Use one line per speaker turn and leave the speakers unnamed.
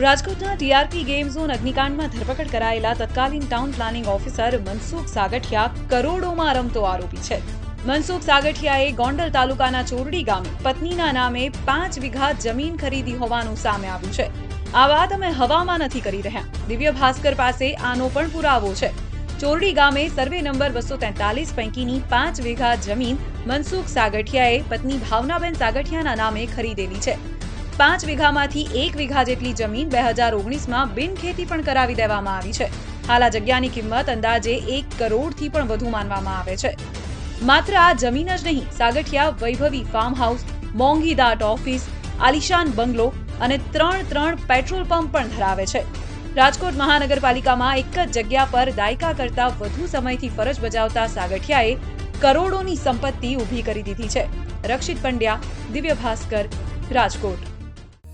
રાજકોટના TRP game zone અગ્નિકાંડમાં ધરપકડ કરાયેલા તત્કાલીન town planning officer Mansukh Sagathiya કરોડોમાં રમતો આરોપી છે. મનસુખ સાગઠિયાએ ગોંડલ તાલુકાના ચોરડી ગામે પત્નીના નામે પાંચ વીઘા જમીન ખરીદી હોવાનું સામે આવ્યું છે. આ વાત અમે હવામાં નથી કરી રહ્યા. દિવ્ય ભાસ્કર પાસે આનો પણ પુરાવો છે. ચોરડી ગામે સર્વે નંબર બસો તેતાલીસ પૈકીની પાંચ વીઘા જમીન મનસુખ સાગઠિયાએ પત્ની ભાવનાબેન સાગઠિયાના નામે ખરીદેલી છે. પાંચ વીઘામાંથી એક વીઘા જેટલી જમીન બે હજાર ઓગણીસમાં બિનખેતી પણ કરાવી દેવામાં આવી છે. હાલ આ જગ્યાની કિંમત અંદાજે એક કરોડથી પણ વધુ માનવામાં આવે છે. માત્ર આ જમીન જ નહીં, સાગઠિયા, વૈભવી ફાર્મ હાઉસ મોંઘી દાટ ઓફિસ આલિશાન બંગલો અને ત્રણ ત્રણ પેટ્રોલ પંપ પણ ધરાવે છે. રાજકોટ મહાનગરપાલિકામાં એક જ જગ્યા પર દાયકા કરતા વધુ સમયથી ફરજ બજાવતા સાગઠિયાએ કરોડોની સંપત્તિ ઊભી કરી દીધી છે. Rakshit Pandya, Divya Bhaskar, Rajkot.